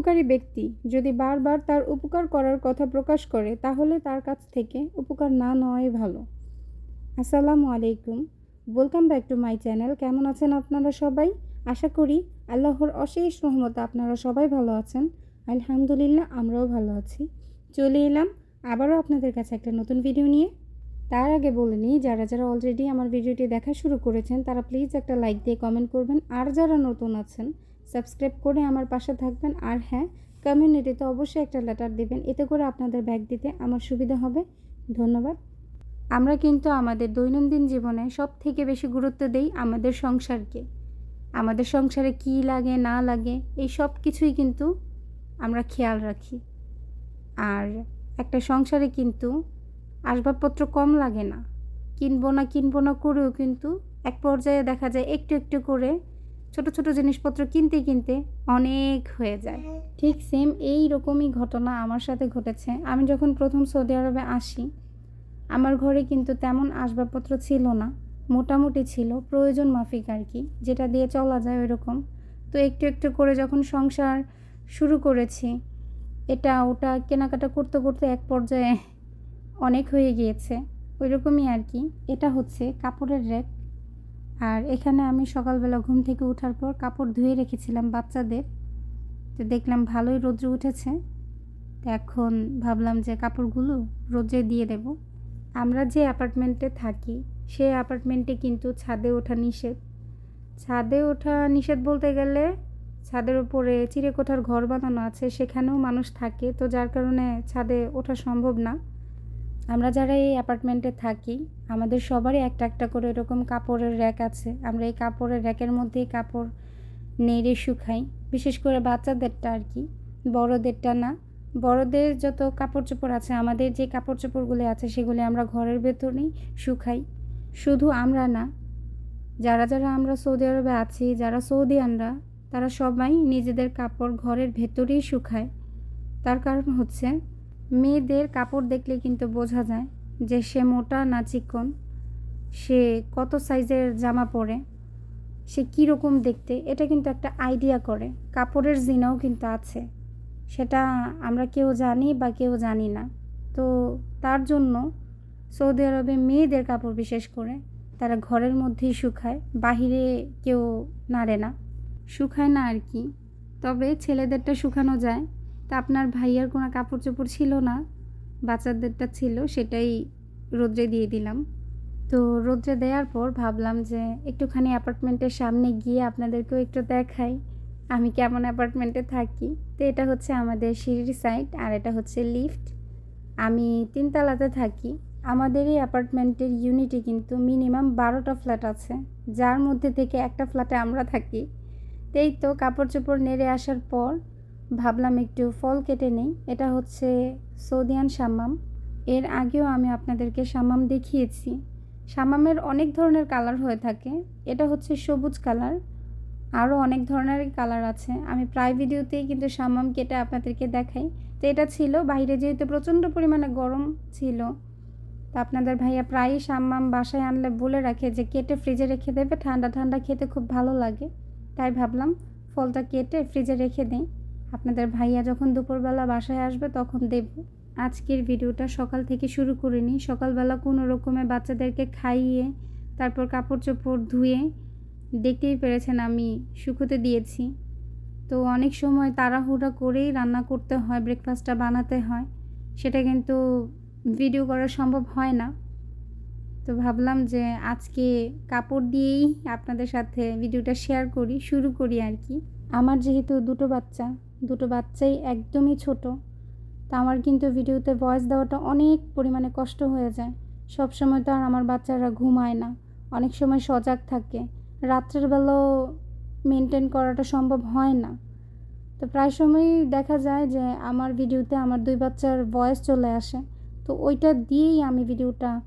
উপকারী ব্যক্তি যদি বারবার তার উপকার করার কথা প্রকাশ করে, তাহলে তার কাছ থেকে উপকার না নেওয়াই ভালো। আসসালামু আলাইকুম। Welcome back to my channel কেমন আছেন আপনারা সবাই? আশা করি আল্লাহর অশেষ রহমতে আপনারা সবাই ভালো আছেন। আলহামদুলিল্লাহ, আমরাও ভালো আছি। চলে এলাম আবারও আপনাদের কাছে একটা নতুন ভিডিও নিয়ে। তার আগে বলে নিই, যারা যারা অলরেডি আমার ভিডিওটি দেখা শুরু করেছেন, তারা প্লিজ একটা লাইক দিয়ে কমেন্ট করবেন। আর যারা নতুন আছেন সাবস্ক্রাইব করে আমার পাশে থাকবেন। আর হ্যাঁ কমিউনিটিতে অবশ্যই একটা লেটার দেবেন। এতে করে আপনাদের ব্যাগ দিতে আমার সুবিধা হবে। ধন্যবাদ। আমরা কিন্তু আমাদের দৈনন্দিন জীবনে সব থেকে বেশি গুরুত্ব দেই আমাদের সংসারকে। আমাদের সংসারে কী লাগে, না লাগে, এই সব কিছুই কিন্তু আমরা খেয়াল রাখি। আর একটা সংসারে কিন্তু আসবাবপত্র কম লাগে না। কিনবো না কিনবো না করেও কিন্তু এক পর্যায়ে দেখা যায় একটু একটু করে ছোট ছোট জিনিসপত্র কিনতে কিনতে অনেক হয়ে যায়। ঠিক সেম এই রকমই ঘটনা আমার সাথে ঘটেছে। আমি যখন প্রথম সৌদি আরবে আসি, আমার ঘরে কিন্তু তেমন আসবাবপত্র ছিল না। মোটামুটি ছিল, প্রয়োজন মাফিক আর কি, যেটা দিয়ে চলা যায় ওইরকম। তো একটু একটু করে যখন সংসার শুরু করেছি, এটা ওটা কেনাকাটা করতে করতে এক পর্যায়ে অনেক হয়ে গিয়েছে। ওই রকমই আর কি। এটা হচ্ছে কাপড়ের র্যাক আর এখানে আমি সকালবেলা ঘুম থেকে ওঠার পর কাপড় ধুয়ে রেখেছিলাম বাচ্চাদের। তো দেখলাম ভালোই রোদ্র উঠেছে। তো এখন ভাবলাম যে কাপড়গুলো রোদ্রে দিয়ে দেব। আমরা যে অ্যাপার্টমেন্টে থাকি, সেই অ্যাপার্টমেন্টে কিন্তু ছাদে ওঠা নিষেধ। ছাদে ওঠা নিষেধ বলতে গেলে ছাদের উপরে চিড়েকোঠার ঘর বানানো আছে, সেখানেও মানুষ থাকে। তো যার কারণে ছাদে ওঠা সম্ভব না। আমরা যারা এই অ্যাপার্টমেন্টে থাকি, আমাদের সবারই একটা একটা করে এরকম কাপড়ের র্যাক আছে। আমরা এই কাপড়ের র্যাকের মধ্যেই কাপড় নেড়ে শুকাই। বিশেষ করে বাচ্চাদেরটা আর কি, বড়োদেরটা না। বড়দের যত কাপড় চোপড় আছে, আমাদের যে কাপড় চোপড়গুলি আছে, সেগুলি আমরা ঘরের ভেতরেই শুকাই। শুধু আমরা না, যারা যারা আমরা সৌদি আরবে আছি, যারা সৌদিয়ানরা, তারা সবাই নিজেদের কাপড় ঘরের ভেতরেই শুকায়। তার কারণ হচ্ছে মেয়েদের কাপড় দেখলে কিন্তু বোঝা যায় যে সে মোটা না চিকন, সে কত সাইজের জামা পরে, সে কীরকম দেখতে, এটা কিন্তু একটা আইডিয়া করে। কাপড়ের জিনাও কিন্তু আছে, সেটা আমরা কেউ জানি বা কেউ জানি না। তো তার জন্য সৌদি আরবে মেয়েদের কাপড় বিশেষ করে তারা ঘরের মধ্যেই শুকায়, বাহিরে কেউ নাড়ে না। শুকায় না আর কি, তবে ছেলেদেরটা শুকানো যায়। তা আপনার ভাইয়ার কোনো কাপড় চোপড় ছিল না? বাচ্চাদেরটা ছিল, সেটাই রোদ্রে দিয়ে দিলাম। তো রোদ্রে দেওয়ার পর ভাবলাম যে একটুখানি অ্যাপার্টমেন্টের সামনে গিয়ে আপনাদেরকেও একটু দেখাই। আমি কেমন অ্যাপার্টমেন্টে থাকি? তো এটা হচ্ছে আমাদের সিঁড়ির সাইড আর এটা হচ্ছে লিফট আমি তিনতলাতে থাকি। আমাদের এই অ্যাপার্টমেন্টের ইউনিটে কিন্তু মিনিমাম বারোটা ফ্ল্যাট আছে। যার মধ্যে থেকে একটা ফ্ল্যাটে আমরা থাকি। তো এই তো কাপড় চোপড় নেড়ে আসার পর ভাবলাম একটু ফল কেটে নেই। এটা হচ্ছে সৌদিয়ান সাম্মাম। এর আগেও আমি আপনাদেরকে সাম্মাম দেখিয়েছি। সাম্মামের অনেক ধরনের কালার হয়ে থাকে। এটা হচ্ছে সবুজ কালার। আরও অনেক ধরনের কালার আছে। আমি প্রায় ভিডিওতেই কিন্তু সাম্মাম কেটে আপনাদেরকে দেখাই। তো এটা ছিল, বাইরে যেহেতু প্রচণ্ড পরিমাণে গরম ছিল, তো আপনাদের ভাইয়া প্রায়ই সাম্মাম বাসায় আনলে বলে রাখে যে কেটে ফ্রিজে রেখে দেবে। ঠান্ডা ঠান্ডা খেতে খুব ভালো লাগে। তাই ভাবলাম ফলটা কেটে ফ্রিজে রেখে দিই। আপনাদের ভাইয়া যখন দুপুরবেলা বাসায় আসবে তখন দেব। আজকের ভিডিওটা সকাল থেকে শুরু করে নিই সকালবেলা কোনো রকমে বাচ্চাদেরকে খাইয়ে, তারপর কাপড় চোপড় ধুয়ে দেখতেই পেরেছেন আমি শুকোতে দিয়েছি। তো অনেক সময় তাড়াহুড়া করেই রান্না করতে হয় ব্রেকফাস্টটা বানাতে হয়। সেটা কিন্তু ভিডিও করা সম্ভব হয় না। তো ভাবলাম যে আজকে কাপড় দিয়েই আপনাদের সাথে ভিডিওটা শেয়ার করি, শুরু করি আর কি। আমার যেহেতু দুটো বাচ্চা দুটো বাচ্চাই একদমই ছোট। তা আমার কিন্তু ভিডিওতে ভয়েস দেওয়াটা অনেক পরিমাণে কষ্ট হয়ে যায়। সব সময় তো আর আমার বাচ্চারা ঘুমায় না। অনেক সময় সজাগ থাকে। রাত্রের বেলাও মেনটেন করাটা সম্ভব হয় না। তো প্রায় সময়ই দেখা যায় যে আমার ভিডিওতে আমার দুই বাচ্চার ভয়েস চলে আসে। তো ওইটা দিয়েই আমি ভিডিওটা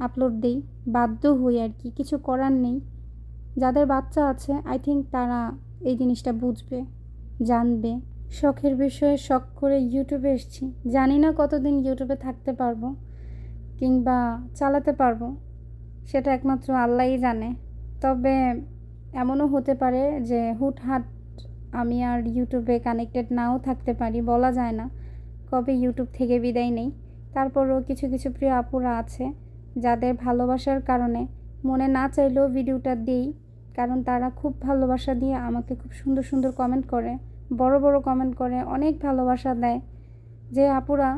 আপলোড দিই। বাধ্য হই আর কি। কিছু করার নেই। যাদের বাচ্চা আছে আই থিঙ্ক তারা এই জিনিসটা বুঝবে। জানবে। শখের বিষয়ে শখ করে ইউটিউবে এসেছি। জানি না কতদিন ইউটিউবে থাকতে পারব কিংবা চালাতে পারব, সেটা একমাত্র আল্লাহই জানে। তবে এমনও হতে পারে যে হুটহাট আমি আর ইউটিউবে কানেক্টেড নাও থাকতে পারি, বলা যায় না। কবে ইউটিউব থেকে বিদায় নেই। তারপরও কিছু কিছু প্রিয় আপুরা আছে, যাদের ভালোবাসার কারণে মনে না চাইলেও ভিডিওটা দিই। কারণ তারা খুব ভালোবাসা দিয়ে আমাকে খুব সুন্দর সুন্দর কমেন্ট করে, বড় বড় কমেন্ট করে, অনেক ভালোবাসা দেয়। যে আপুরা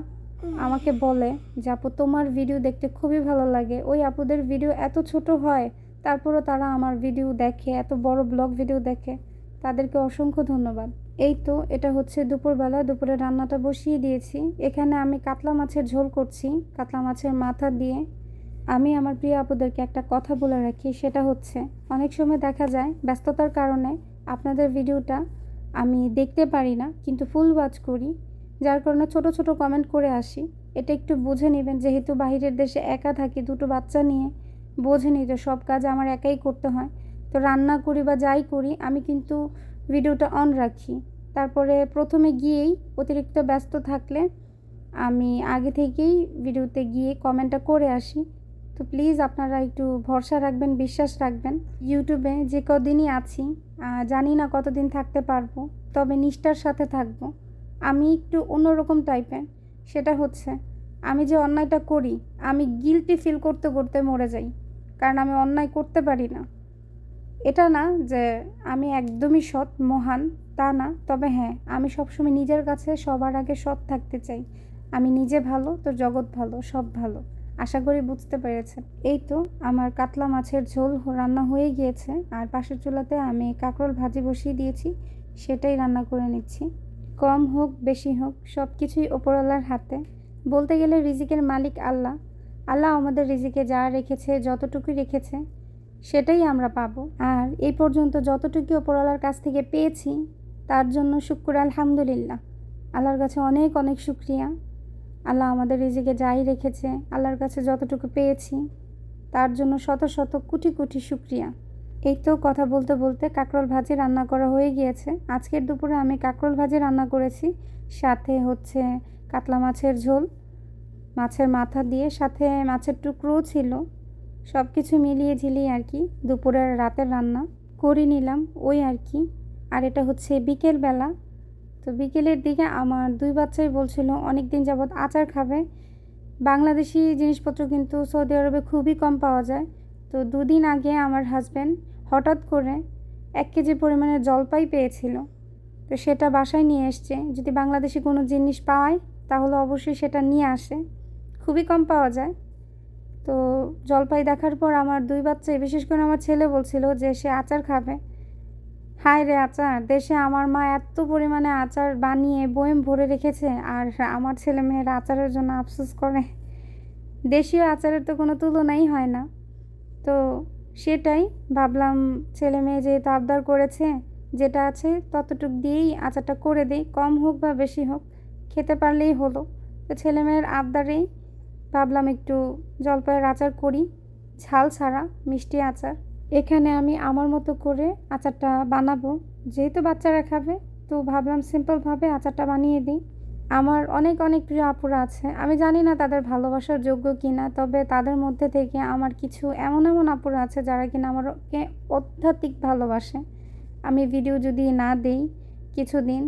আমাকে বলে যে, আপু, তোমার ভিডিও দেখতে খুবই ভালো লাগে। ওই আপুদের ভিডিও এত ছোট হয়, তারপরও তারা আমার ভিডিও দেখে, এত বড় ব্লগ ভিডিও দেখে। তাদেরকে অসংখ্য ধন্যবাদ। এই তো, এটা হচ্ছে দুপুরবেলা, দুপুরে রান্নাটা বসিয়ে দিয়েছি। এখানে আমি কাতলা মাছের ঝোল করছি, কাতলা মাছের মাথা দিয়ে। আমি আমার প্রিয় আপুদেরকে একটা কথা বলে রাখি, সেটা হচ্ছে, অনেক সময় দেখা যায় ব্যস্ততার কারণে আপনাদের ভিডিওটা আমি দেখতে পারি না, কিন্তু ফুল ওয়াচ করি। যার কারণে ছোট ছোট কমেন্ট করে আসি। এটা একটু বুঝে নেবেন, যেহেতু বাইরের দেশে একা থাকি, দুটো বাচ্চা নিয়ে বোঝেনি যে সব কাজ আমার একাই করতে হয়। তো রান্না করি বা যাই করি, আমি কিন্তু ভিডিওটা অন রাখি। তারপরে প্রথমে গিয়েই অতিরিক্ত ব্যস্ত থাকলে আমি আগে থেকেই ভিডিওতে গিয়ে কমেন্টটা করে আসি। তো প্লিজ আপনারা একটু ভরসা রাখবেন, বিশ্বাস রাখবেন। ইউটিউবে যে কদিনই আছি জানি না কতদিন থাকতে পারব, তবে নিষ্ঠার সাথে থাকব। আমি একটু অন্যরকম টাইপের সেটা হচ্ছে আমি যে অন্যায়টা করি, আমি গিলটি ফিল করতে করতে মরে যাই, কারণ আমি অন্যায় করতে পারি না। এটা না যে আমি একদমই সৎ, মহান, তা না, তবে হ্যাঁ আমি সবসময় নিজের কাছে সবার আগে সৎ থাকতে চাই। আমি নিজে ভালো, তো জগৎ ভালো, সব ভালো। আশা করি বুঝতে পেরেছেন এই তো আমার কাতলা মাছের ঝোল রান্না হয়ে গিয়েছে। আর পাশের চুলাতে আমি কাঁকরোল ভাজি বসিয়ে দিয়েছি, সেটাই রান্না করে নিচ্ছি। কম হোক, বেশি হোক সব কিছুই ওপরওয়ালার হাতে। বলতে গেলে রিজিকের মালিক আল্লাহ। আল্লাহ আমাদের রিজিকে যা রেখেছে যতটুকু রেখেছে, সেটাই আমরা পাবো। আর এই পর্যন্ত যতটুকু ওপরওয়ালার কাছ থেকে পেয়েছি, তার জন্য শুক্র আলহামদুলিল্লাহ। আল্লাহর কাছে অনেক অনেক শুক্রিয়া। আল্লাহ আমাদের রিজিকে যাই রেখেছে, আল্লাহর কাছে যতটুকু পেয়েছি, তার জন্য শত শত কোটি কোটি শুক্রিয়া। এই তো কথা বলতে বলতে কাঁকরোল ভাজি রান্না করা হয়ে গিয়েছে। আজকের দুপুরে আমি কাঁকরোল ভাজি রান্না করেছি, সাথে হচ্ছে কাতলা মাছের ঝোল, মাছের মাথা দিয়ে সাথে মাছের টুকরোও ছিল সব কিছু মিলিয়ে ঝিলিয়ে আর কি দুপুরের রাতের রান্না করে নিলাম, ওই আর কি। আর এটা হচ্ছে বিকেলবেলা তো বিকেলের দিকে আমার দুই বাচ্চাই বলছিল অনেক দিন যাবৎ আচার খাবে। বাংলাদেশি জিনিসপত্র কিন্তু সৌদি আরবে খুবই কম পাওয়া যায়। তো দুদিন আগে আমার হাজব্যান্ড হঠাৎ করে এক কেজি পরিমাণে জলপাই পেয়েছিল। তো সেটা বাসায় নিয়ে এসছে। যদি বাংলাদেশি কোনো জিনিস পাওয়ায় তাহলে অবশ্যই সেটা নিয়ে আসে। খুবই কম পাওয়া যায়। তো জলপাই দেখার পর আমার দুই বাচ্চাই, বিশেষ করে আমার ছেলে বলছিল যে সে আচার খাবে। হায় রে আচার, দেশে আমার মা এত পরিমাণে আচার বানিয়ে বয়েম ভরে রেখেছে আর আমার ছেলে মেয়েরা আচারের জন্য আফসোস করে। দেশীয় আচারের তো কোনো তুলনাই হয় না। তো সেটাই ভাবলাম ছেলে মেয়ে যেহেতু আবদার করেছে, যেটা আছে ততটুক দিয়েই আচারটা করে দিই, কম হোক বা বেশি হোক, খেতে পারলেই হলো। তো ছেলে মেয়ের আবদারেই ভাবলাম একটু জলপাইয়ের আচার করি, ঝাল ছাড়া মিষ্টি আচার। এখানে আমি আমার মতো করে আচারটা বানাবো। যেহেতু বাচ্চারা খাবে, তো ভাবলাম সিম্পলভাবে আচারটা বানিয়ে দিই। আমার অনেক অনেক প্রিয় আপুরা আছে। আমি জানি না তাদের ভালোবাসার যোগ্য কিনা, তবে তাদের মধ্যে থেকে আমার কিছু এমন এমন আপুরা আছে যারা কিনা আমাকে অত্যাধিক ভালোবাসে। আমি ভিডিও যদি না দেই কিছুদিন,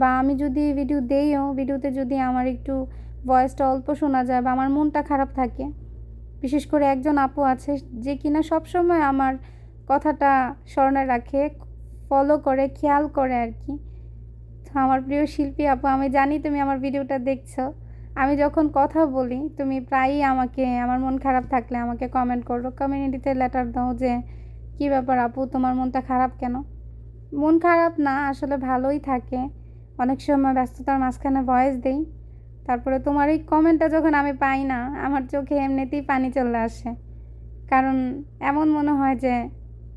বা আমি যদি ভিডিও দেইও ভিডিওতে যদি আমার একটু ভয়েসটা অল্প শোনা যায় বা আমার মনটা খারাপ থাকে বিশেষ করে একজন আপু আছে যে কিনা সবসময় আমার কথাটা স্মরণে রাখে ফলো করে, খেয়াল করে আর কি। আমার প্রিয় শিল্পী আপু, আমি জানি তুমি আমার ভিডিওটা দেখছ। আমি যখন কথা বলি, তুমি প্রায়ই আমাকে, আমার মন খারাপ থাকলে আমাকে কমেন্ট করো। কমিউনিটিতে লেটার দাও যে, কী ব্যাপার আপু, তোমার মনটা খারাপ কেন? মন খারাপ না, আসলে ভালোই থাকে। অনেক সময় ব্যস্ততার মাঝখানে ভয়েস দেই। তারপরে তোমার এই কমেন্টটা যখন আমি পাই না, আমার চোখে এমনিতেই পানি চলে আসে। কারণ এমন মনে হয় যে,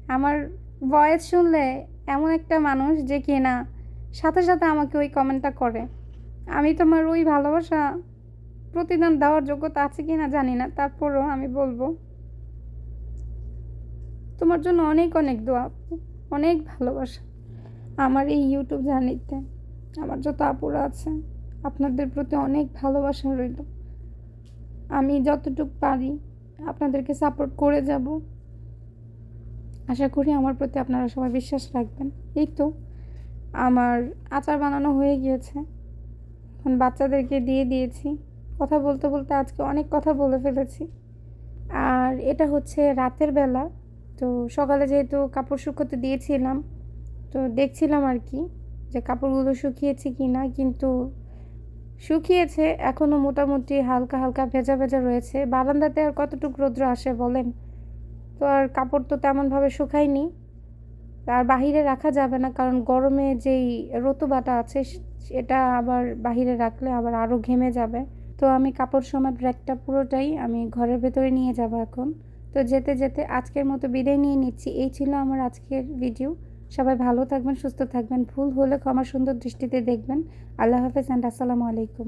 আমার ভয়েস শুনলে এমন একটা মানুষ যে কিনা সাথে সাথে আমাকে ওই কমেন্টটা করে। আমি তোমার ওই ভালোবাসা প্রতিদান দেওয়ার যোগ্যতা আছে কি না জানি না, তারপরও আমি বলব। তোমার জন্য অনেক অনেক দোয়া অনেক ভালোবাসা। আমার এই ইউটিউব জার্নিতে আমার যত আপুরা আছে। আপনাদের প্রতি অনেক ভালোবাসা রইল। আমি যতটুকু পারি আপনাদেরকে সাপোর্ট করে যাব। আশা করি আমার প্রতি আপনারা সবাই বিশ্বাস রাখবেন। এই তো, আমার আচার বানানো হয়ে গিয়েছে। এখন বাচ্চাদেরকে দিয়ে দিয়েছি। কথা বলতে বলতে আজকে অনেক কথা বলে ফেলেছি। আর এটা হচ্ছে রাতের বেলা। তো সকালে যেহেতু কাপড় শুকোতে দিয়েছিলাম, তো দেখছিলাম আর কি যে কাপড়গুলো শুকিয়েছে কি না কিন্তু শুকিয়েছে এখনও মোটামুটি হালকা হালকা ভেজা ভেজা রয়েছে। বারান্দাতে আর কতটুকু রৌদ্র আসে বলেন? তো আর কাপড় তো তেমনভাবে শুকায়নি। আর বাহিরে রাখা যাবে না, কারণ গরমে যেই রতুবাটা আছে এটা আবার বাহিরে রাখলে আবার আরও ঘেমে যাবে। তো আমি কাপড় সমেত ব্র্যাকটা পুরোটাই আমি ঘরের ভেতরে নিয়ে যাব এখন। তো যেতে যেতে আজকের মতো বিদায় নিয়ে নিচ্ছি। এই ছিল আমার আজকের ভিডিও। সবাই ভালো থাকবেন, সুস্থ থাকবেন। ভুল হলে ক্ষমা সুন্দর দৃষ্টিতে দেখবেন। আল্লাহ হাফেজ অ্যান্ড আসসালামু আলাইকুম।